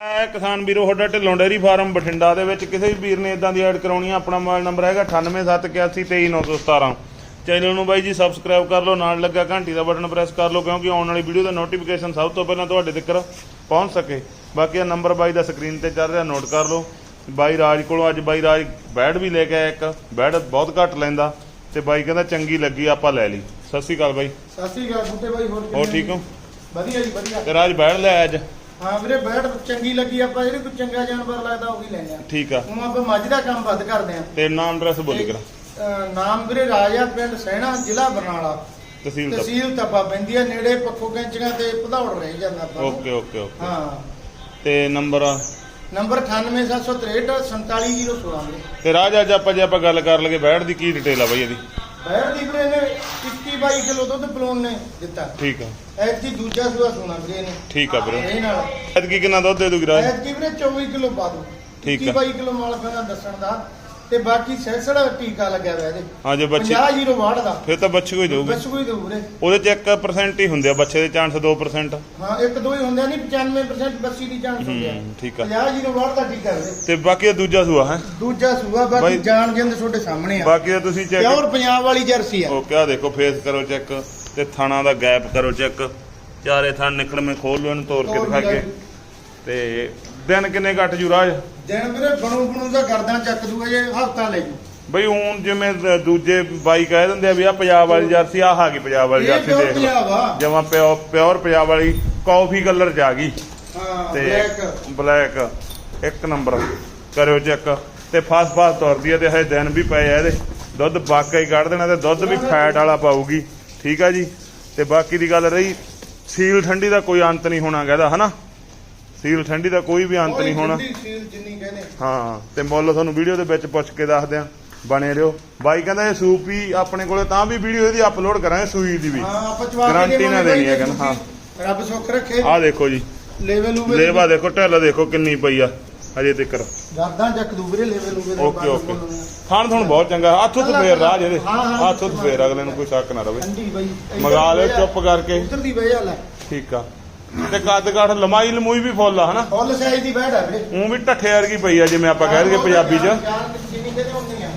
ਹੈ ਕਿਸਾਨ ਵੀਰੋ ਤੁਹਾਡਾ ਢਿੱਲੋਂ ਡੇਅਰੀ ਫਾਰਮ ਬਠਿੰਡਾ ਦੇ ਵਿੱਚ। ਕਿਸੇ ਵੀ ਵੀਰ ਨੇ ਇਦਾਂ ਦੀ ਐਡ ਕਰਾਉਣੀ ਆ ਆਪਣਾ ਮੋਬਾਈਲ ਨੰਬਰ ਹੈਗਾ 9871823917 ਚੈਨਲ ਨੂੰ ਬਾਈ ਜੀ ਸਬਸਕ੍ਰਾਈਬ ਕਰ ਲਓ ਨਾਲ ਲੱਗਾ ਘੰਟੀ ਦਾ ਬਟਨ ਪ੍ਰੈਸ ਕਰ ਲਓ ਕਿਉਂਕਿ ਆਉਣ ਵਾਲੀ ਵੀਡੀਓ ਦਾ ਨੋਟੀਫਿਕੇਸ਼ਨ ਸਭ ਤੋਂ ਪਹਿਲਾਂ ਤੁਹਾਡੇ ਤੱਕ ਪਹੁੰਚ ਸਕੇ। ਬਾਕੀ ਇਹ ਨੰਬਰ ਬਾਈ ਦਾ ਸਕਰੀਨ ਤੇ ਚੱਲ ਰਿਹਾ ਨੋਟ ਕਰ ਲਓ। ਬਾਈ ਰਾਜ ਕੋਲੋਂ ਅੱਜ ਬਾਈ ਰਾਜ ਬੈਡ ਵੀ ਲੈ ਕੇ ਆਇਆ ਇੱਕ ਬੈਡ ਬਹੁਤ ਘੱਟ ਲੈਂਦਾ ਤੇ ਬਾਈ ਕਹਿੰਦਾ ਚੰਗੀ ਲੱਗੀ ਆਪਾਂ ਲੈ ਲਈ। ਸਤਿ ਸ਼੍ਰੀ ਅਕਾਲ ਬਾਈ। ਸਤਿ ਸ੍ਰੀ ਅਕਾਲ ਬੁੱਟੇ ਬਾਈ ਹੋਰ ਠੀਕ ਹੋ? ਵਧੀਆ ਜੀ ਵਧੀਆ। ਤੇ ਰਾਜ ਬੈਡ ਲੈ ਆਇਆ ਅੱਜ। ਹਾਂ ਵੀਰੇ ਬੈਠ ਚੰਗੀ ਲੱਗੀ ਆਪਾਂ ਜਿਹੜੀ ਕੋਈ ਚੰਗਾ ਜਾਨਵਰ ਲੱਗਦਾ ਉਹ ਵੀ ਲੈਣੇ ਆ। ਠੀਕ ਆ। ਹੁਣ ਆਪਾਂ ਮੱਝ ਦਾ ਕੰਮ ਵੱਧ ਕਰਦੇ ਆ। ਤੇ ਨਾਮ ਐਡਰੈਸ ਬੋਲੀ ਕਰਾ। ਨਾਮ ਵੀਰੇ ਰਾਜਾ ਪਿੰਡ ਸਹਿਣਾ ਜ਼ਿਲ੍ਹਾ ਬਰਨਾਲਾ। ਤਹਿਸੀਲ ਤਹਿਸੀਲ ਤੱਪਾ ਪੈਂਦੀ ਆ ਨੇੜੇ ਪੱਖੋ ਕੈਂਚੀਆਂ ਤੇ ਭਦੌੜ ਰਹਿ ਜਾਂਦਾ ਆਪਾਂ। Okay okay okay. ਹਾਂ। ਤੇ ਨੰਬਰ ਨੰਬਰ 98763 47016 ਵੀਰੇ। ਤੇ ਰਾਜ ਅੱਜ ਆਪਾਂ ਜੇ ਆਪਾਂ ਗੱਲ ਕਰ ਲਗੇ ਬੈਠ ਦੀ ਕੀ ਡਿਟੇਲ ਆ ਬਾਈ ਇਹਦੀ? ਬੈਠ ਦੀ ਵੀਰੇ ਨੇ 21 22 ਕਿਲੋ ਦੁੱਧ ਪਲੋਨ ਨੇ ਦਿੱਤਾ। ਠੀਕ ਆ। ਐਤਕੀ ਦੂਜਾ ਸੂਆ ਸੋਨਾ ਵੀਰੇ ਨੇ। ਠੀਕ ਆ ਵੀਰੇ। ਇਹ ਨਾਲ। ਐਤਕੀ ਕਿੰਨਾ ਦੁੱਧ ਦੇ ਦੂਗੀ ਰਾਜ ਐਤਕੀ ਵੀਰੇ 24 ਕਿਲੋ ਪਾ ਦੋ ਠੀਕ ਆ। 22 ਕਿਲੋ ਮਾਲਕ ਦਾ ਦੱਸਣ ਦਾ ਤੇ ਬਾਕੀ ਸੈਸੜਾ ਟੀਕਾ ਲੱਗਿਆ ਹੋਇਆ ਇਹਦੇ। ਹਾਂ ਜੇ ਬੱਚੇ 50 ਜੀਰੋ ਵਾਟ ਦਾ। ਫਿਰ ਤਾਂ ਬੱਚੇ ਕੋਈ ਦੇਊਗੀ। ਬਸ ਕੋਈ ਦੋ ਵੀਰੇ ਉਹਦੇ ਚ 1% ਹੀ ਹੁੰਦੇ ਆ ਬੱਚੇ ਦੇ ਚਾਂਸ 2% ਹਾਂ ਇੱਕ ਦੋ ਹੀ ਹੁੰਦੇ ਨਹੀਂ 95% ਬੱਸੀ ਦੀ ਚਾਂਸ ਹੁੰਦੇ ਆ। ਹੂੰ ਠੀਕ ਆ। 50 ਜੀਰੋ ਵਾਟ ਦਾ ਟੀਕਾ ਵੀਰੇ ਤੇ ਬਾਕੀ ਦੂਜਾ ਸੂਆ ਹੈ? ਦੂਜਾ ਸੂਆ ਬਾਕੀ ਜਾਨ ਜਿੰਦ ਤੁਹਾਡੇ ਸਾਹਮਣੇ ਆ। ਬਾਕੀ ਤਾਂ ਤੁਸੀਂ ਚੈੱਕ ਪਿਓਰ ਪੰਜਾਬ ਵਾਲੀ ਜਰਸੀ ਆ। ਓਕੇ ਆ ਦੇਖੋ ਫੇਸ ਕਰੋ ਚੈੱਕ ਤੇ ਥਾਣਾ ਦਾ ਗੈਪ ਕਰੋ ਚੈੱਕ ਚਾਰੇ ਥਣ ਨਿਕਲਵੇਂ ਖੋਲ ਲਓ ਇਹਨੂੰ ਤੋੜ ਕੇ ਦਿਖਾ ਕੇ ਤੇ ਦਿਨ ਕਿੰਨੇ ਘੱਟ ਜੂ ਰਾਜ? ਦਿਨ ਵੀਰੇ ਬਣੂ ਬਣੂ ਦਾ ਕਰਦਾ ਚੱਕ ਦੂਗਾ ਜੇ ਹਫਤਾ ਲੈ ਜੂ। ਬਈ ਹੁਣ ਜਿਵੇਂ ਦ- ਦੂਜੇ ਬਾਈ ਕਹਿ ਦਿੰਦੇ ਆ ਵੀ ਆ ਪੰਜਾਬ ਵਾਲੀ ਜਰਸੀ ਆ ਆ ਗਈ ਪੰਜਾਬ ਵਾਲੀ ਇਹ ਜਰਸੀ ਪਿਓਰ ਦੇਖ ਲਓ ਪੰਜਾਬ ਆ। ਜਮਾ ਪਿਓਰ ਪੰਜਾਬ ਵਾਲੀ ਕਾਫੀ ਕਲਰ ਚ ਆ ਗਈ। ਹਾਂ ਤੇ ਬਲੈਕ ਬਲੈਕ ਇੱਕ ਨੰਬਰ। ਕਰਿਓ ਚੈੱਕ। ਤੇ ਫਾਸ ਫਾਸ ਤੁਰਦੀ ਹੈ ਤੇ ਹਜੇ ਦਿਨ ਵੀ ਪਏ ਆ ਇਹਦੇ। ਦੁੱਧ ਵਾਕਈ ਕੱਢ ਦੇਣਾ ਤੇ ਦੁੱਧ ਵੀ ਫੈਟ ਵਾਲਾ ਪਾਊਗੀ। ਠੀਕ ਆ ਜੀ? ਤੇ ਬਾਕੀ ਦੀ ਗੱਲ ਰਹੀ ਸੀਲ ਠੰਡੀ ਦਾ ਕੋਈ ਅੰਤ ਨਹੀਂ ਹੋਣਾ ਕਹਿੰਦਾ ਹਨਾ? ਸੀਲ ਠੰਡੀ ਦਾ ਕੋਈ ਵੀ ਅੰਤ ਨਹੀਂ ਹੋਣਾ। ਜਿੰਨੀ ਸੀਲ ਜਿੰਨੀ ਕਹਿੰਦੇ। ਹਾਂ ਤੇ ਮੁੱਲ ਤੁਹਾਨੂੰ ਵੀਡੀਓ ਦੇ ਵਿੱਚ ਪੁੱਛ ਕੇ ਦੱਸਦੇ ਆ। ਬਣੇ ਰਹੋ। ਬਾਈ ਕਹਿੰਦਾ ਇਹ ਸੂਪ ਵੀ ਆਪਣੇ ਕੋਲੇ ਤਾਂ ਵੀ ਵੀਡੀਓ ਇਹਦੀ ਅਪਲੋਡ ਕਰਾਂਗੇ ਸੂਈ ਦੀ ਵੀ। ਹਾਂ ਆਪਾਂ ਨਾ ਦੇਣੀ ਹੈ ਕਹਿੰਦਾ, ਹਾਂ। ਰੱਬ ਸੁੱਖ ਰੱਖੇ। ਆਹ ਦੇਖੋ ਜੀ। ਲੈਵਲ ਲੂਵੇ ਲੇਵਾ ਦੇਖੋ ਢਿੱਲ ਦੇਖੋ ਕਿੰਨੀ ਪਈ ਆ ਹਜੇ ਤੱਕਰ ਗਰਦਾਂ ਚੱਕ ਦੂ ਵੀਰੇ ਲੈਵਲ ਲੂਵੇ ਦੇ ਓਕੇ ਓਕੇ। ਖਾਣ ਤੁਹਾਨੂੰ ਬਹੁਤ ਚੰਗਾ। ਹੱਥ ਉੱਤ ਫੇਰ ਰਾਜ ਇਹਦੇ ਹੱਥ ਉੱਤ ਫੇਰ ਅਗਲੇ ਨੂੰ ਕੋਈ ਸ਼ੱਕ ਨਾ ਰਵੇ। ਠੰਡੀ ਬਾਈ। ਮੰਗਾ ਚੁੱਪ ਕਰਕੇ। ਉਧਰ ਦੀ ਵਜ੍ਹਾ ਲੈ। ਠੀਕ ਆ। ਤੇ ਕੱਦ ਕਾਠ ਲਮਾਈ ਲਮੂਈ ਵੀ ਫੁੱਲ ਆ ਹਨਾ? ਫੁੱਲ ਸਾਈਜ਼ ਦੀ ਬੈਠ ਆ ਵੀਰੇ। ਉਹ ਵੀ ਢੱਠੇ ਵਰਗੀ ਪਈ ਆ ਜਿਵੇਂ ਆਪਾਂ ਕਹਿ ਦਈਏ ਪੰਜਾਬੀ 'ਚ। ਆ।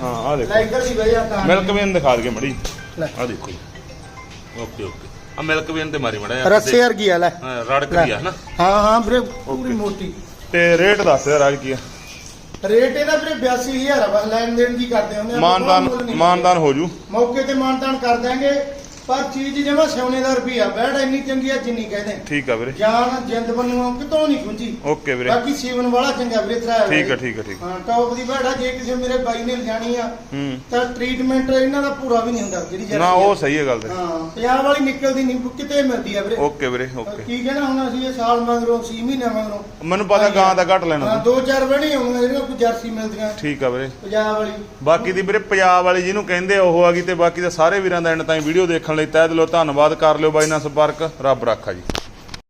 ਹਾਂ ਆ ਦੇਖੋ। ਲਾਈਕਰ ਦੀ ਵਜ੍ਹਾ ਤਾਂ। ਮਿਲਕ ਵੇਨ ਦਿਖਾ ਦਈਏ ਮੜੀ। ਲੈ। ਆ ਦੇਖੋ ਓਕੇ ਓਕੇ ਆ ਮਿਲਕ ਵੇਨ ਤੇ ਮਾਰੀ ਮੜਾ ਰੱਸੇ ਵਰਗੀ ਆ ਲੈ। ਰੜਕ ਦੀ ਆ ਹਨਾ? ਹਾਂ ਹਾਂ ਵੀਰੇ ਪੂਰੀ। ਮੋਟੀ। ਤੇ ਰੇਟ ਦੱਸ ਦੇ ਰਾਜ ਕੀ ਆ? ਰੇਟ ਇਹਦਾ ਵੀਰੇ 82000 ਆ ਬਸ ਲੈਣ ਦੇਣ ਦੀ ਕਰਦੇ ਹੁੰਦੇ ਆ ਮਾਨਦਾਨ ਮਾਨਦਾਨ ਹੋ ਜੂ। ਮੌਕੇ ਤੇ ਮਾਨਦਾਨ ਕਰ ਦਾਂਗੇ ਪਰ ਚੀਜ਼ ਜਮਾ ਸੋਨੇ ਦਾ ਰੁਪਿਆ ਬੈਠ ਇੰਨੀ ਚੰਗੀ ਆ ਜਿੰਨੀ ਕਹਦੇ। ਠੀਕ ਆ ਵੀਰੇ। ਜਾਨ ਜਿੰਦ ਬੰਨੂ ਕਿਤੋਂ ਨਹੀਂ ਗੁੰਜੀ ਓਕੇ ਵੀਰੇ। ਬਾਕੀ ਸੀਵਨ ਵਾਲਾ ਚੰਗਾ ਵੀਰੇ ਤਰਾ ਠੀਕ ਆ ਠੀਕ ਆ ਠੀਕ ਆ। ਹਾਂ ਟੌਪ ਦੀ ਬੈਠਾ ਜੇ ਕਿਸੇ ਮੇਰੇ ਬਾਈ ਨੇ ਲਿਜਾਣੀ ਆ ਤਾਂ ਟ੍ਰੀਟਮੈਂਟ ਇਹਨਾਂ ਦਾ ਪੂਰਾ ਵੀ ਨਹੀਂ ਹੁੰਦਾ ਜਿਹੜੀ ਨਾ ਉਹ ਆ। ਸਹੀ ਹੈ ਗੱਲ ਤੇ। ਹਾਂ। ਪੰਜਾਬ ਵਾਲੀ ਨਿਕਲਦੀ ਨਹੀਂ ਕਿਤੇ ਮਿਲਦੀ ਆ ਵੀਰੇ। ਓਕੇ ਵੀਰੇ ਓਕੇ। ਕੀ ਕਹਿਣਾ ਹੁਣ ਅਸੀਂ ਇਹ ਸਾਲ ਮਗਰੋਂ 6 ਮਹੀਨੇ ਮਗਰੋਂ? ਮੈਨੂੰ ਪਤਾ ਗਾਂ ਦਾ ਘੱਟ ਲੈਣਾ ਹਾਂ। ਦੋ ਚਾਰ ਬਣੀ ਹੁਣ ਜਿਹੜੀਆਂ ਕੋਈ ਜਰਸੀ ਮਿਲਦੀਆਂ। ਠੀਕ ਆ ਵੀਰੇ। ਪੰਜਾਬ ਵਾਲੀ। ਬਾਕੀ ਦੀ ਵੀਰੇ ਪੰਜਾਬ ਵਾਲੀ ਜਿਹਨੂੰ ਕਹਿੰਦੇ ਉਹ ਆ ਗਈ ਤੇ ਬਾਕੀ ਦੇ ਸਾਰੇ ਵੀਰਾਂ ਦਾ ਐਂਡ ਤਾਈਂ ਵੀਡੀਓ ਦੇਖਣ ਲਈ ਤਹਿ ਦਿਲੋਂ ਧੰਨਵਾਦ। ਕਰ ਲਿਓ ਬਾਈ ਨਾਲ ਸੰਪਰਕ। ਰੱਬ ਰਾਖਾ ਜੀ।